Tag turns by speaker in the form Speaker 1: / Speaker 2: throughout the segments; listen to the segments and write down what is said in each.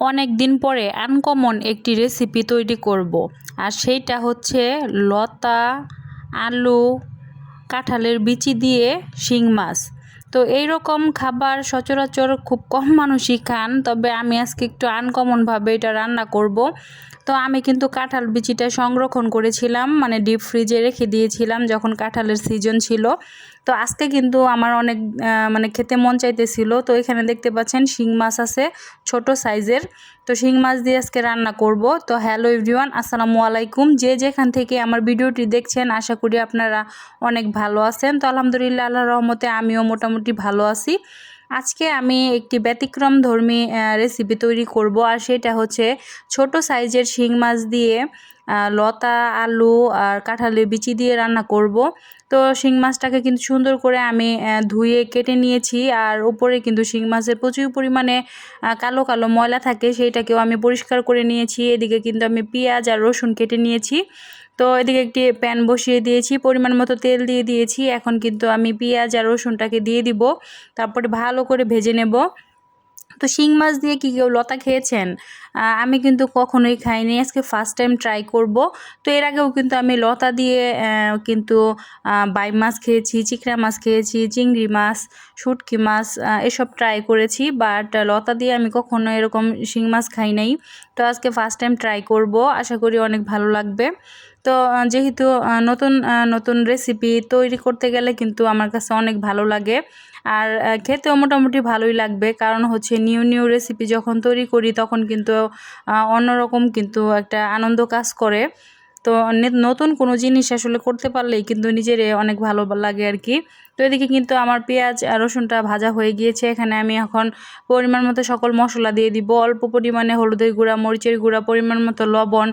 Speaker 1: অনেক দিন পরে আনকমন একটি রেসিপি তৈরি করব। আর সেইটা হচ্ছে লতা, আলু, কাঁঠালের বিচি দিয়ে শিং মাছ তো এই রকম খাবার সচরাচর খুব কম মানুষই খান, তবে আমি আজকে একটু আনকমনভাবে এটা রান্না করব। তো আমি কিন্তু কাঁঠাল বিচিটা সংরক্ষণ করেছিলাম মানে ডিপ ফ্রিজে রেখে দিয়েছিলাম যখন কাঁঠালের সিজন ছিল। তো আজকে কিন্তু আমার অনেক মানে খেতে মন চাইতেছিল। তো এখানে দেখতে পাচ্ছেন শিং মাছ আছে ছোট সাইজের। তো শিং মাছ দিয়ে আজকে রান্না করব। তো হ্যালো এভরিওয়ান, আসসালামু আলাইকুম। যে যেখান থেকে আমার ভিডিওটি দেখছেন, আশা করি আপনারা অনেক ভালো আছেন। তো আলহামদুলিল্লাহ আল্লাহ রহমতে আমিও মোটামুটি ভালো আছি। আজকে আমি একটি ব্যতিক্রম ধর্মী রেসিপি তৈরি করব। আর সেটা হচ্ছে ছোট সাইজের শিং মাছ দিয়ে লতা, আলু আর কাঁঠালের বিচি দিয়ে রান্না করব। তো শিং মাছটাকে কিন্তু সুন্দর করে আমি ধুয়ে কেটে নিয়েছি আর উপরে কিন্তু শিং মাছের প্রচুর পরিমাণে কালো কালো ময়লা থাকে সেইটাকেও আমি পরিষ্কার করে নিয়েছি। এদিকে কিন্তু আমি পেঁয়াজ আর রসুন কেটে নিয়েছি। তো এদিকে একটি প্যান বসিয়ে দিয়েছি, পরিমাণ মতো তেল দিয়ে দিয়েছি। এখন কিন্তু আমি পেঁয়াজ আর রসুনটাকে দিয়ে দিব, তারপরে ভালো করে ভেজে নেব। তো শিং মাছ দিয়ে কি কেউ লতা খেয়েছেন? আমি কিন্তু কখনোই খাইনি। আজকে ফার্স্ট টাইম ট্রাই করব। তো এর আগেও কিন্তু আমি লতা দিয়ে কিন্তু বাই মাছ খেয়েছি চিকড়া মাছ খেয়েছি, চিংড়ি মাছ, শুটকি মাছ এসব ট্রাই করেছি। বাট লতা দিয়ে আমি কখনো এরকম শিং মাছ খাই নাই। তো আজকে ফার্স্ট টাইম ট্রাই করব। আশা করি অনেক ভালো লাগবে। তো যেহেতু নতুন নতুন রেসিপি তৈরি করতে গেলে কিন্তু আমার কাছে অনেক ভালো লাগে। আর খেতেও মোটামুটি ভালোই লাগবে। কারণ হচ্ছে নিউ নিউ রেসিপি যখন তৈরি করি তখন কিন্তু অন্যরকম কিন্তু একটা আনন্দ কাজ করে। তো নতুন কোনো জিনিস আসলে করতে পারলেই কিন্তু নিজের অনেক ভালো লাগে আর কি। তো এদিকে কিন্তু আমার পেঁয়াজ রসুনটা ভাজা হয়ে গিয়েছে। এখানে আমি এখন পরিমাণ মতো সকল মশলা দিয়ে দিব। অল্প পরিমাণে হলুদের গুঁড়া, মরিচের গুঁড়া, পরিমাণ মতো লবণ,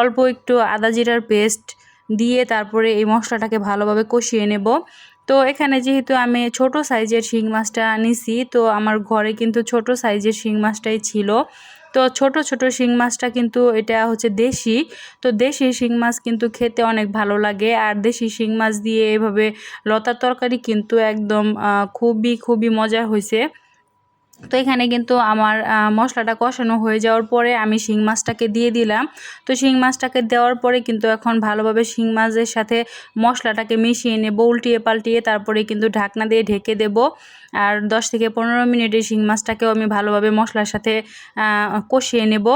Speaker 1: অল্প একটু আদা জিরার পেস্ট দিয়ে তারপরে এই মশলাটাকে ভালোভাবে কষিয়ে নেব। তো এখানে যেহেতু আমি ছোট সাইজের শিং মাছটা নিছি তো আমার ঘরে কিন্তু ছোট সাইজের শিং মাছটাই ছিল। তো ছোট ছোট শিং মাছটা কিন্তু এটা হচ্ছে দেশি। তো দেশি শিং মাছ কিন্তু খেতে অনেক ভালো লাগে। আর দেশি শিং মাছ দিয়ে এভাবে লতা তরকারি কিন্তু একদম খুবই খুবই মজা হয়েছে তো এখানে কিন্তু আমার মশলাটা কষানো হয়ে যাওয়ার পরে আমি শিং মাছটাকে দিয়ে দিলাম। তো শিং মাছটাকে দেওয়ার পরে কিন্তু এখন ভালোভাবে শিং মাছের সাথে মশলাটাকে মিশিয়ে নেব, উল্টিয়ে পাল্টিয়ে তারপরে কিন্তু ঢাকনা দিয়ে ঢেকে দেব। আর দশ থেকে পনেরো মিনিটে শিং মাছটাকেও আমি ভালোভাবে মশলার সাথে কষিয়ে নেব।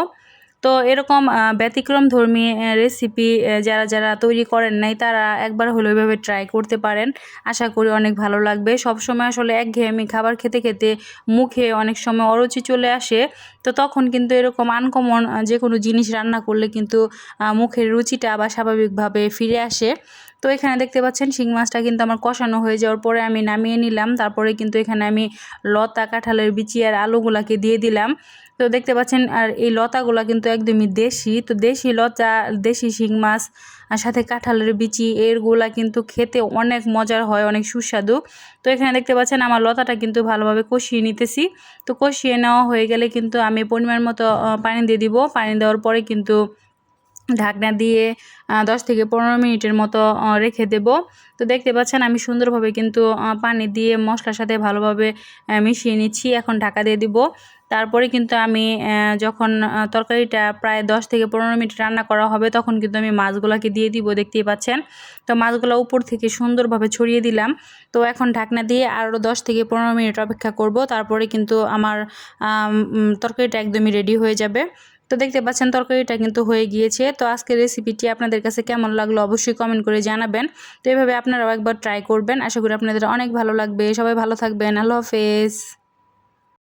Speaker 1: তো এরকম ব্যতিক্রম ধর্মী রেসিপি যারা যারা তৈরি করেন নাই, তারা একবার হলো এভাবে ট্রাই করতে পারেন। আশা করি অনেক ভালো লাগবে। সব সময় আসলে একঘেয়েমি খাবার খেতে খেতে মুখে অনেক সময় অরুচি চলে আসে। তো তখন কিন্তু এরকম আনকমন যে কোনো জিনিস রান্না করলে কিন্তু মুখের রুচিটা আবার স্বাভাবিকভাবে ফিরে আসে। তো এখানে দেখতে পাচ্ছেন শিং মাছটা কিন্তু আমার কষানো হয়ে যাওয়ার পরে আমি নামিয়ে নিলাম। তারপরে কিন্তু এখানে আমি লতা, কাঁঠালের বিচি আর আলুগুলাকে দিয়ে দিলাম। তো দেখতে পাচ্ছেন, আর এই লতাগুলো কিন্তু একদমই দেশি। তো দেশি লতা, দেশি শিং মাছ আর সাথে কাঁঠালের বিচি, এরগুলা কিন্তু খেতে অনেক মজার হয়, অনেক সুস্বাদু। তো এখানে দেখতে পাচ্ছেন, আমার লতাটা কিন্তু ভালোভাবে কষিয়ে নিতেছি। তো কষিয়ে নেওয়া হয়ে গেলে কিন্তু আমি পরিমাণ মতো পানি দিয়ে দিব। পানি দেওয়ার পরে কিন্তু ঢাকনা দিয়ে দশ থেকে পনেরো মিনিটের মতো রেখে দেব। তো দেখতে পাচ্ছেন আমি সুন্দরভাবে কিন্তু পানি দিয়ে মশলার সাথে ভালোভাবে মিশিয়ে নিচ্ছি। এখন ঢাকা দিয়ে দিব। তারপরে কিন্তু আমি যখন তরকারিটা প্রায় দশ থেকে পনেরো মিনিট রান্না করা হবে, তখন কিন্তু আমি মাছগুলোকে দিয়ে দিব, দেখতেই পাচ্ছেন। তো মাছগুলো উপর থেকে সুন্দরভাবে ছড়িয়ে দিলাম। তো এখন ঢাকনা দিয়ে আরও দশ থেকে পনেরো মিনিট অপেক্ষা করব। তারপরে কিন্তু আমার তরকারিটা একদমই রেডি হয়ে যাবে। তো দেখতে পাচ্ছেন তরকারিটা কিন্তু হয়ে গিয়েছে। তো আজকের রেসিপিটি আপনাদের কাছে কেমন লাগল অবশ্যই কমেন্ট করে জানাবেন। তো এভাবে আপনারাও একবার ট্রাই করবেন। আশা করি আপনাদের অনেক ভালো লাগবে। সবাই ভালো থাকবেন। আল্লাহ হাফেজ।